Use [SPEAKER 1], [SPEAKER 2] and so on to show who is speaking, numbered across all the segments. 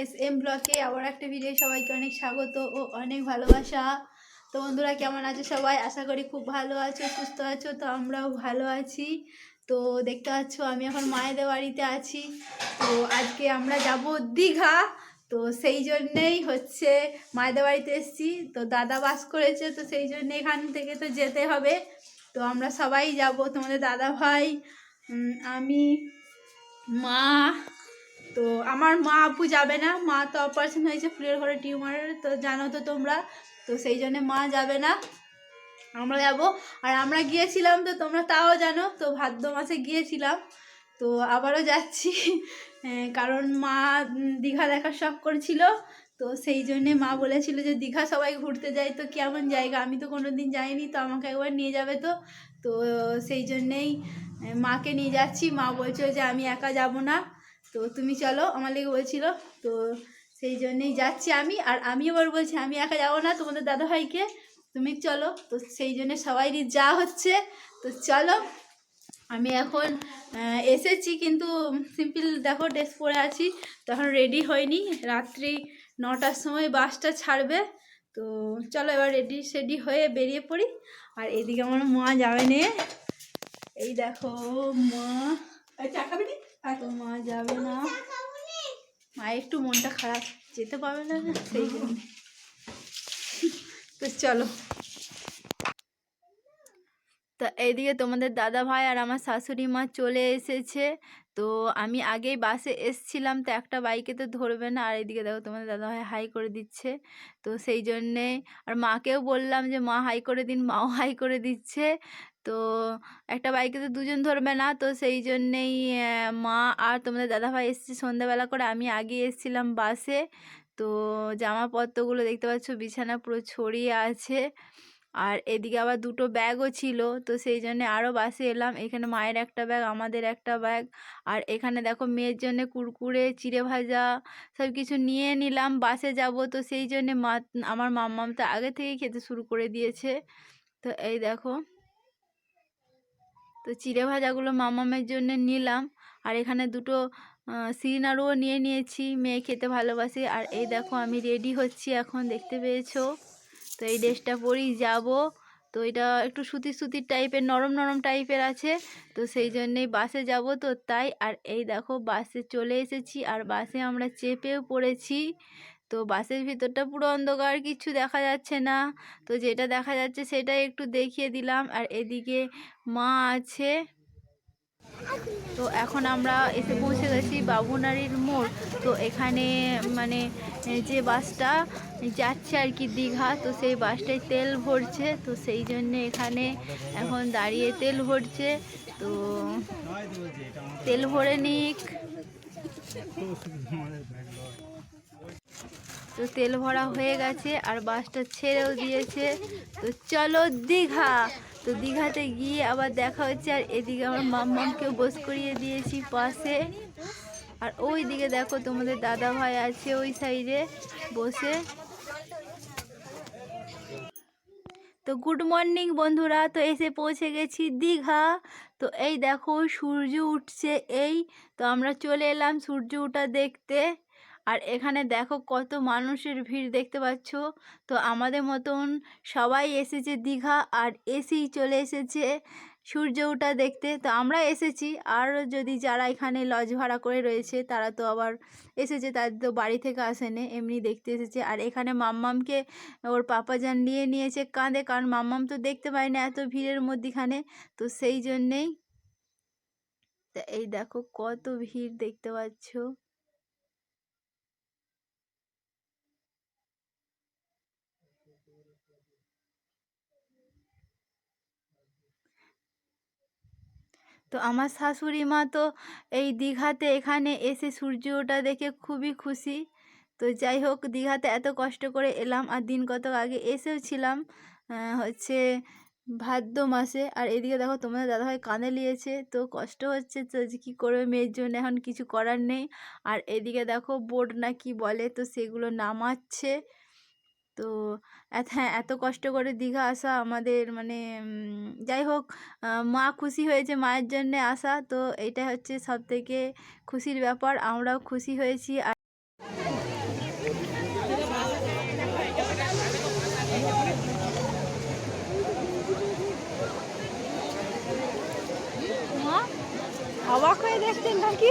[SPEAKER 1] S M ব্লকে আবার একটা ভিডিও সবাইকে অনেক স্বাগত ও অনেক ভালোবাসা। তো বন্ধুরা, কেমন আছো সবাই? আশা করি খুব ভালো আছো, সুস্থ আছো, তো আমরাও ভালো আছি। তো দেখতে পাচ্ছ, আমি এখন মায়েদের বাড়িতে আছি। তো আজকে আমরা যাব দীঘা। তো সেই জন্যেই হচ্ছে মায়েদের বাড়িতে এসেছি। তো দাদা বাস করেছে, তো সেই জন্য এখান থেকে তো যেতে হবে। তো আমরা সবাই যাব, তোমাদের দাদা ভাই আমি, মা তো আমার মা আপু যাবে না মা তো অপারেশন হয়েছে ফুলের ঘরে টিউমারের তো জানো তো তোমরা তো সেই জন্য মা যাবে না। আমরা যাব আর আমরা গিয়েছিলাম তো তোমরা তাও জানো তো ভাদ্র মাসে গিয়েছিলাম তো আবারও যাচ্ছি। হ্যাঁ, কারণ মা দীঘা দেখার শখ করছিল তো সেই জন্যে মা বলেছিল যে দীঘা সবাই ঘুরতে যায় তো কেমন জায়গা? আমি তো কোনো দিন যাইনি তো আমাকে একবার নিয়ে যাবে তো। তো সেই জন্যেই মাকে নিয়ে যাচ্ছি মা বলছিল যে আমি একা যাব না। তো তুমি চলো, আমার লেগে বলছিল। তো সেই জন্যেই যাচ্ছি আমি, আর আমি আবার বলছি, আমি একা যাব না তোমাদের দাদাভাইকে। তুমি চলো, তো সেই জন্য সবাইরই যা হচ্ছে। তো চলো, আমি এখন এসেছি কিন্তু, সিম্পল দেখো, ড্রেস পরে আছি। তখন রেডি হয়নি, রাত্রি নটার সময় বাসটা ছাড়বে। তো চলো এবার রেডি সেডি হয়ে বেরিয়ে পড়ি। আর এদিকে আমার মা যাবে নে। এই দেখো, মা।
[SPEAKER 2] চা খাবি?
[SPEAKER 1] তো মা যাবে না। মায়ের একটু মনটা খারাপ। যেতে পারবে না না, সেই জন্য। তো চলো। তো এইদিকে তোমাদের দাদা ভাই আর আমার শাশুড়ি মা চলে এসেছে। তো আমি আগেই বাসে এসছিলাম, তো একটা বাইকে তো ধরবে না। আর এদিকে দেখো তোমাদের দাদা ভাই হাই করে দিচ্ছে। তো সেই জন্যে আর মাকেও বললাম যে, মা হাই করে দিন, মাও হাই করে দিচ্ছে। তো একটা বাইকে তো দুজন ধরবে না। তো সেই জন্যেই মা আর তোমাদের দাদাভাই এসেছে সন্ধ্যাবেলা করে। আমি আগে এসেছিলাম বাসে। তো জামাপত্রগুলো দেখতে পাচ্ছ, বিছানা পুরো ছড়িয়ে আছে। আর এদিকে আবার দুটো ব্যাগও ছিল। তো সেই জন্যে আরও বাসে এলাম। এখানে মায়ের একটা ব্যাগ আমাদের একটা ব্যাগ আর এখানে দেখো মেয়ের জন্যে কুরকুরে, চিড়ে ভাজা সব কিছু নিয়ে নিলাম। বাসে যাব তো সেই জন্যে মা, আমার মাম্মাম তো আগে থেকেই খেতে শুরু করে দিয়েছে। তো এই দেখো। তো চিড়ে ভাজাগুলো মামামের জন্য নিলাম। আর এখানে দুটো সিনারও নিয়ে নিয়েছি। মেয়ে খেতে ভালোবাসে। আর এই দেখো আমি রেডি হচ্ছি এখন, দেখতে পেয়েছ? তো এই ড্রেসটা পরেই যাব। তো এটা একটু সুতির সুতির টাইপের নরম নরম টাইপের আছে। তো সেই জন্যেই বাসে যাব তো তাই। আর এই দেখো বাসে চলে এসেছি আর বাসে আমরা চেপেও পড়েছি। তো বাসের ভিতরটা পুরো অন্ধকার, কিছু দেখা যাচ্ছে না। তো যেটা দেখা যাচ্ছে সেটাই একটু দেখিয়ে দিলাম। আর এদিকে মা আছে। তো এখন আমরা এসে পৌঁছে গেছি বাবুনারির মোড়। তো এখানে মানে যে বাসটা যাচ্ছে আর কি দীঘা, তো সেই বাসটায় তেল ভরছে। তো সেই জন্যে এখানে এখন দাঁড়িয়ে তেল ভরছে। তো তেল ভরে নিক। তো তেল ভরা হয়ে গেছে, আর বাসটা ছেড়েও দিয়েছে। তো চলো দীঘা। তো দীঘাতে গিয়ে আবার দেখা হচ্ছে, আর এদিকে আমার মাম্মামকে বস করিয়ে দিয়েছি পাশে। আর ওই দিকে দেখো তোমাদের দাদা ভাই আছে ওই সাইডে বসে। তো গুড মর্নিং বন্ধুরা, তো এসে পৌঁছে গেছি দীঘা। তো এই দেখো সূর্য উঠছে, এই তো আমরা চলে এলাম সূর্য ওঠা দেখতে। আর এখানে দেখো কত মানুষের ভিড় দেখতে পাচ্ছ। তো আমাদের মতন সবাই এসেছে দীঘা আর এসেই চলে এসেছে সূর্য ওঠা দেখতে। তো আমরা এসেছি, আর যদি যারা এখানে লজ ভাড়া করে রয়েছে, তারা তো আবার এসেছে, তাদের তো বাড়ি থেকে আসেনি, এমনি দেখতে এসেছে। আর এখানে মাম্মামকে ওর পাপা যান নিয়ে নিয়েছে কাঁধে কারণ মাম্মাম তো দেখতে পায় না এত ভিড়ের মধ্যিখানে। তো সেই জন্যেই, তা এই দেখো কত ভিড় দেখতে পাচ্ছ। তো আমার শাশুড়ি মা তো এই দীঘাতে এখানে এসে সূর্য ওঠা দেখে খুবই খুশি। তো যাই হোক, দীঘাতে এত কষ্ট করে এলাম আর দিন কতক আগে এসেও ছিলাম হচ্ছে ভাদ্র মাসে। আর এদিকে দেখো, তোমাদের দাদাভাই কাঁধে নিয়েছে তো কষ্ট হচ্ছে তো কী করবে মেয়ের জন্য, এখন কিছু করার নেই। আর এদিকে দেখো, বোর্ড না কি বলে, তো সেগুলো নামাচ্ছে। তো হ্যাঁ এত কষ্ট করে দীঘা আসা আমাদের মানে যাই হোক মা খুশি হয়েছে মায়ের জন্যে আসা। তো এটা হচ্ছে সব থেকে খুশির ব্যাপার, আমরাও খুশি হয়েছি। আর
[SPEAKER 2] অবাক হয়ে দেখছেন নাকি?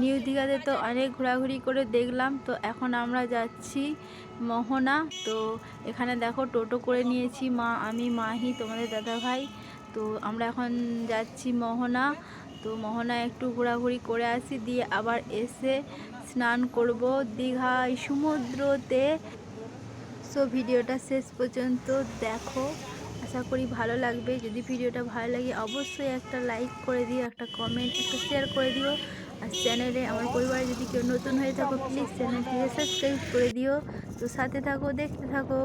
[SPEAKER 1] নিউ দীঘাতে তো অনেক ঘোরাঘুরি করে দেখলাম, তো এখন আমরা যাচ্ছি মোহনা। তো এখানে দেখো টোটো করে নিয়েছি মা, আমি, মাহি, তোমাদের দাদা ভাই তো আমরা এখন যাচ্ছি মোহনা। তো মোহনা একটু ঘোরাঘুরি করে আসি, দিয়ে আবার এসে স্নান করব দীঘায় সমুদ্রতে। সো ভিডিওটা শেষ পর্যন্ত দেখো। আশা করি ভালো লাগবে। যদি ভিডিওটা ভালো লাগে অবশ্যই একটা লাইক করে দিও, একটা কমেন্ট একটা শেয়ার করে দিও। আর চ্যানেলে আমার পরিবারে যদি কেউ নতুন হয়ে থাকো প্লিজ চ্যানেলটিকে সাবস্ক্রাইব করে দিও। তো সাথে থাকো, দেখতে থাকো।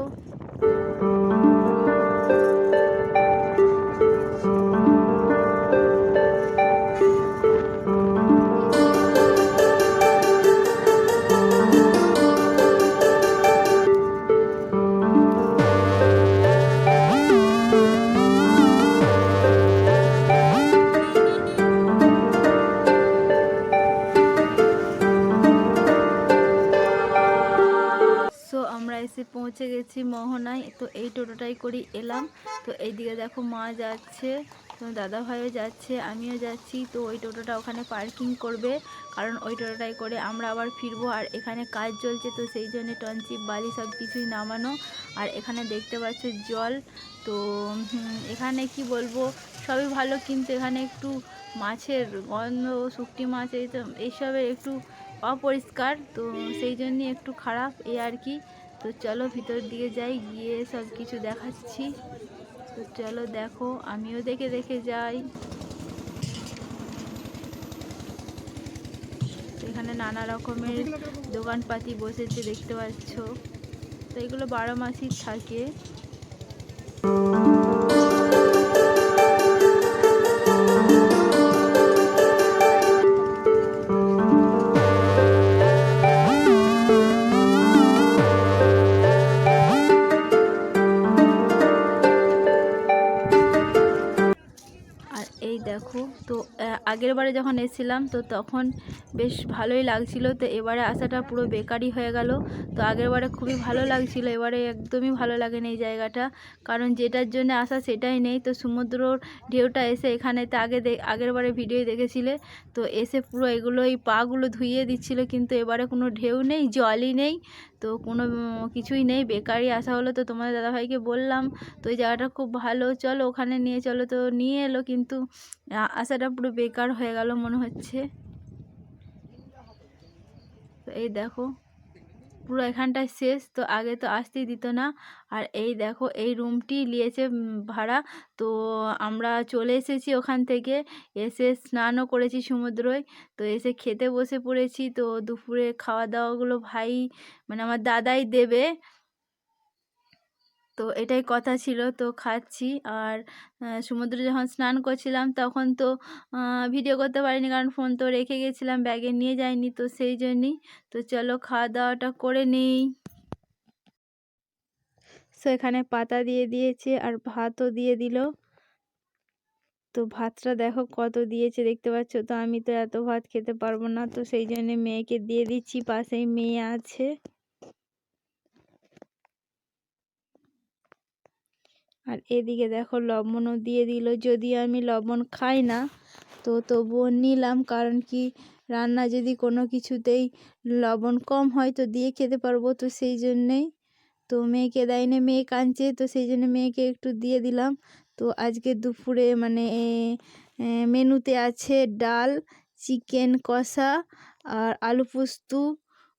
[SPEAKER 1] পৌঁছে গেছি মোহনায়। তো এই টোটোটাই করি এলাম। তো এইদিকে দেখো মা যাচ্ছে, তো দাদা ভাইও যাচ্ছে, আমিও যাচ্ছি। তো ওই টোটোটা ওখানে পার্কিং করবে, কারণ ওই টোটোটাই করে আমরা আবার ফিরবো। আর এখানে কাজ চলছে, তো সেই জন্য টনচিপ বালি সব কিছুই নামানো। আর এখানে দেখতে পাচ্ছ জল। তো এখানে কি বলব, সবই ভালো, কিন্তু এখানে একটু মাছের গন্ধ, শুকটি মাছ এই এইসবের একটু অপরিষ্কার। তো সেই জন্যই একটু খারাপ, এই আর কি। তো চলো ভিতর দিকে যাই, গিয়ে সব কিছু দেখাচ্ছি। তো চলো দেখো, আমিও দেখে দেখে যাই। এখানে নানা রকমের দোকানপাতি বসেছে, দেখতে পাচ্ছ। তো এগুলো বারো মাসই থাকে। আগের বারে যখন এসেছিলাম, তো তখন বেশ ভালোই লাগছিল। তো এবারে আসাটা পুরো বেকারই হয়ে গেল। তো আগের বারে খুবই ভালো লাগছিল। এবারে একদমই ভালো লাগেনি এই জায়গাটা। কারণ যেটার জন্য আসা সেটাই নেই। তো সমুদ্রর ঢেউটা এসে এখানে তো আগে আগের বারে ভিডিও দেখেছিলে। তো এসে পুরো এগুলো এই পাগুলো ধুইয়ে দিচ্ছিল। কিন্তু এবারে কোনো ঢেউ নেই, জলই নেই। তো কোনো, কিছুই নেই, বেকারই আসা হলো। তো তোমাদের দাদাভাইকে বললাম, তো ওই জায়গাটা খুব ভালো, চলো ওখানে নিয়ে চলো। তো নিয়ে এলো, কিন্তু আসাটা পুরো বেকার হয়ে গেল মনে হচ্ছে। এই দেখো। পুরো এখানটায় শেষ। তো আগে তো আসতেই দিত না। আর এই দেখো, এই রুমটি নিয়েছে ভাড়া। তো আমরা চলে এসেছি ওখান থেকে। এসে স্নানও করেছি সমুদ্রয়। তো এসে খেতে বসে পড়েছি। তো দুপুরে খাওয়া দাওয়াগুলো ভাই মানে আমার দাদাই দেবে। তো এটাই কথা ছিল। তো খাচ্ছি আর সমুদ্রে যখন স্নান করছিলাম তখন তো ভিডিও করতে পারিনি কারণ ফোন তো রেখে গেছিলাম ব্যাগে নিয়ে যাইনি তো সেই জন্যই। তো চলো খাওয়া দাওয়াটা করে নিই। সো এখানে পাতা দিয়ে দিয়েছে আর ভাতও দিয়ে দিল। তো ভাতটা দেখো কত দিয়েছে দেখতে পাচ্ছ? তো আমি তো এত ভাত খেতে পারব না। তো সেই জন্য মেয়েকে দিয়ে দিচ্ছি, পাশেই মেয়ে আছে। আর এদিকে দেখো লবণও দিয়ে দিল। যদি আমি লবণ খাই না, তো তবুও নিলাম। কারণ কি, রান্না যদি কোনো কিছুতেই লবণ কম হয় তো দিয়ে খেতে পারব তো সেই জন্যেই। তো মেয়েকে দেয়নি, মেয়ে কাঁদছে, তো সেই জন্য মেয়েকে একটু দিয়ে দিলাম। তো আজকে দুপুরে মানে মেনুতে আছে ডাল, চিকেন কষা আর আলু পোস্ত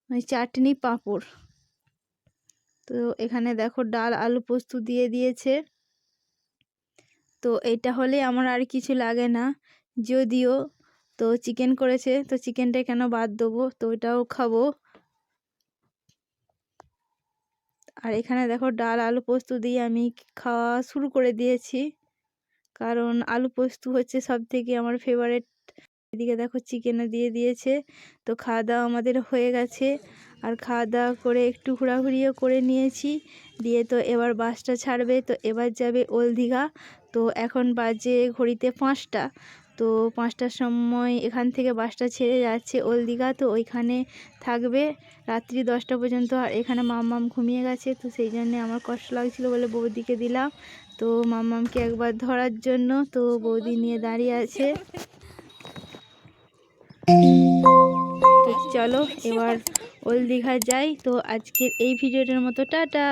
[SPEAKER 1] মানে চাটনি পাঁপড়। তো এখানে দেখো ডাল, আলু পোস্ত দিয়ে দিয়েছে। তো এটা হলে আমার আর কিছু লাগে না। যদিও তো চিকেন করেছে, তো চিকেনটা কেন বাদ দেবো? তো ওটাও খাব। আর এখানে দেখো ডাল, আলু পোস্ত দিয়ে আমি খাওয়া শুরু করে দিয়েছি। কারণ আলু পোস্ত হচ্ছে সব থেকে আমার ফেভারেট এদিকে দেখো চিকেনও দিয়ে দিয়েছে। তো খাওয়া দাওয়া আমাদের হয়ে গেছে। আর খাওয়া দাওয়া করে একটু ঘোরাঘুরিও করে নিয়েছি। দিয়ে তো এবার বাসটা ছাড়বে। তো এবার যাবে ওল দীঘা তো এখন বাজে ঘড়িতে পাঁচটা। তো পাঁচটার সময় এখান থেকে বাসটা ছেড়ে যাচ্ছে ওল দীঘা তো ওইখানে থাকবে রাত্রি দশটা পর্যন্ত। আর এখানে মাম্মাম ঘুমিয়ে গেছে, তো সেই জন্যে আমার কষ্ট লাগছিল বলে বৌদিকে দিলাম। তো মাম্মামকে একবার ধরার জন্য তো বৌদি নিয়ে দাঁড়িয়ে আছে। তো চলো এবার ওল দীঘা যাই। তো আজকের এই ভিডিওটার মতো, টাটা!